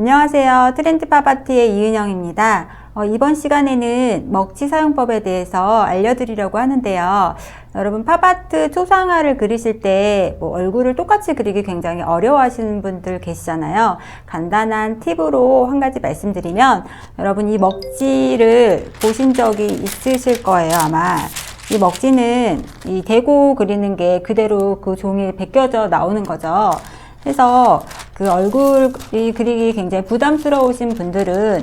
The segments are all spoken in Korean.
안녕하세요. 트렌드 팝아트의 이은영입니다. 어, 이번 시간에는 먹지 사용법에 대해서 알려드리려고 하는데요. 여러분 팝아트 초상화를 그리실 때 뭐 얼굴을 똑같이 그리기 굉장히 어려워하시는 분들 계시잖아요. 간단한 팁으로 한 가지 말씀드리면 여러분 이 먹지를 보신 적이 있으실 거예요 아마. 이 먹지는 이 대고 그리는 게 그대로 그 종이에 베껴져 나오는 거죠. 그래서 그 얼굴이 그리기 굉장히 부담스러우신 분들은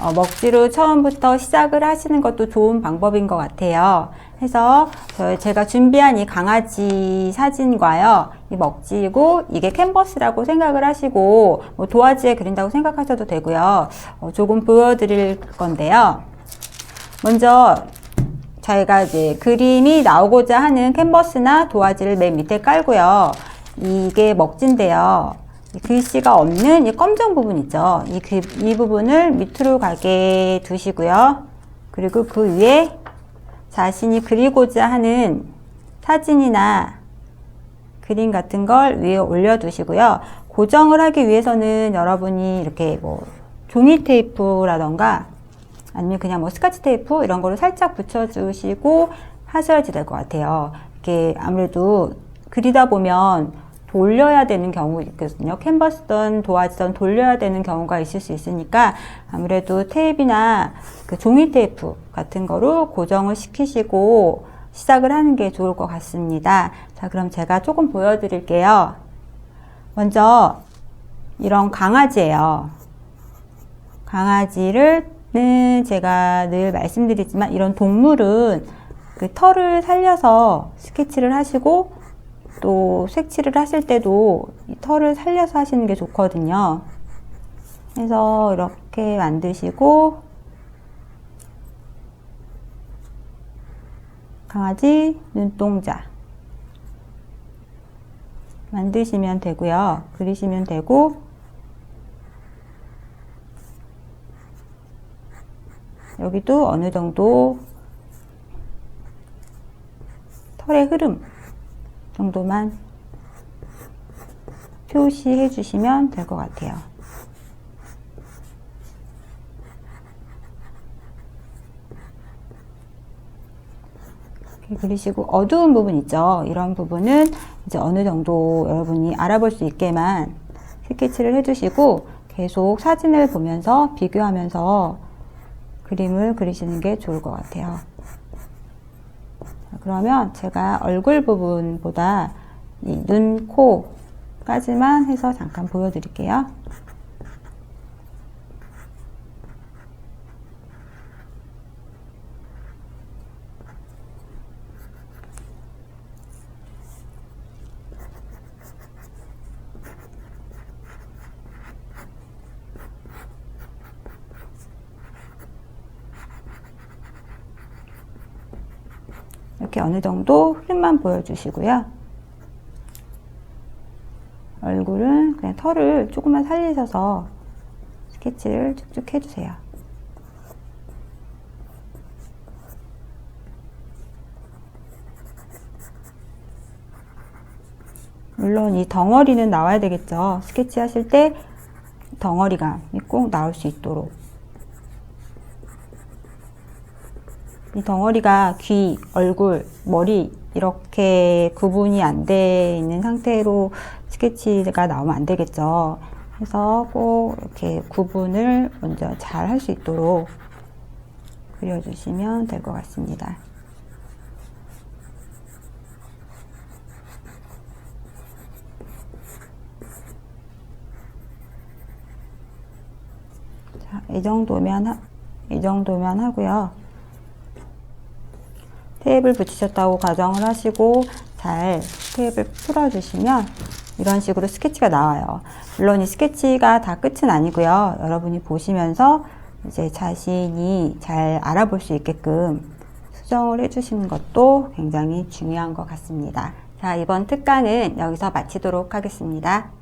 어, 먹지로 처음부터 시작을 하시는 것도 좋은 방법인 것 같아요. 저- 제가 준비한 이 강아지 사진과요, 이 먹지고 이게 캔버스라고 생각을 하시고 뭐 도화지에 그린다고 생각하셔도 되고요. 어, 조금 보여드릴 건데요. 먼저 저희가 이제 그림이 나오고자 하는 캔버스나 도화지를 맨 밑에 깔고요. 이게 먹지인데요. 이 글씨가 없는 이 검정 부분 있죠. 이, 그, 이 부분을 밑으로 가게 두시고요. 그리고 그 위에 자신이 그리고자 하는 사진이나 그림 같은 걸 위에 올려두시고요. 고정을 하기 위해서는 여러분이 이렇게 뭐 종이 테이프라던가 아니면 그냥 뭐 스카치 테이프 이런 거를 살짝 붙여주시고 하셔야지 될 것 같아요. 이렇게 아무래도 그리다 보면 돌려야 되는 경우 있거든요. 캔버스든 도화지든 돌려야 되는 경우가 있을 수 있으니까 아무래도 테이프나 그 종이 테이프 같은 거로 고정을 시키시고 시작을 하는 게 좋을 것 같습니다. 자, 그럼 제가 조금 보여드릴게요. 먼저 이런 강아지예요. 강아지를는 제가 늘 말씀드리지만 이런 동물은 그 털을 살려서 스케치를 하시고 또 색칠을 하실 때도 이 털을 살려서 하시는 게 좋거든요. 그래서 이렇게 만드시고 강아지 눈동자 만드시면 되고요. 그리시면 되고 여기도 어느 정도 털의 흐름 정도만 표시해 주시면 될 것 같아요. 그리시고 어두운 부분 있죠. 이런 부분은 이제 어느 정도 여러분이 알아볼 수 있게만 스케치를 해주시고 계속 사진을 보면서 비교하면서 그림을 그리시는 게 좋을 것 같아요. 자, 그러면 제가 얼굴 부분보다 이 눈, 코까지만 해서 잠깐 보여드릴게요. 이렇게 어느 정도 흐름만 보여주시고요. 얼굴은 그냥 털을 조금만 살리셔서 스케치를 쭉쭉 해주세요. 물론 이 덩어리는 나와야 되겠죠. 스케치 하실 때 덩어리가 꼭 나올 수 있도록. 이 덩어리가 귀, 얼굴, 머리 이렇게 구분이 안 돼 있는 상태로 스케치가 나오면 안 되겠죠. 그래서 꼭 이렇게 구분을 먼저 잘 할 수 있도록 그려주시면 될 것 같습니다. 자, 이 정도면 하, 이 정도면 하고요. 테이프를 붙이셨다고 가정을 하시고 잘 테이프를 풀어주시면 이런 식으로 스케치가 나와요. 물론 이 스케치가 다 끝은 아니고요. 여러분이 보시면서 이제 자신이 잘 알아볼 수 있게끔 수정을 해주시는 것도 굉장히 중요한 것 같습니다. 자, 이번 특강은 여기서 마치도록 하겠습니다.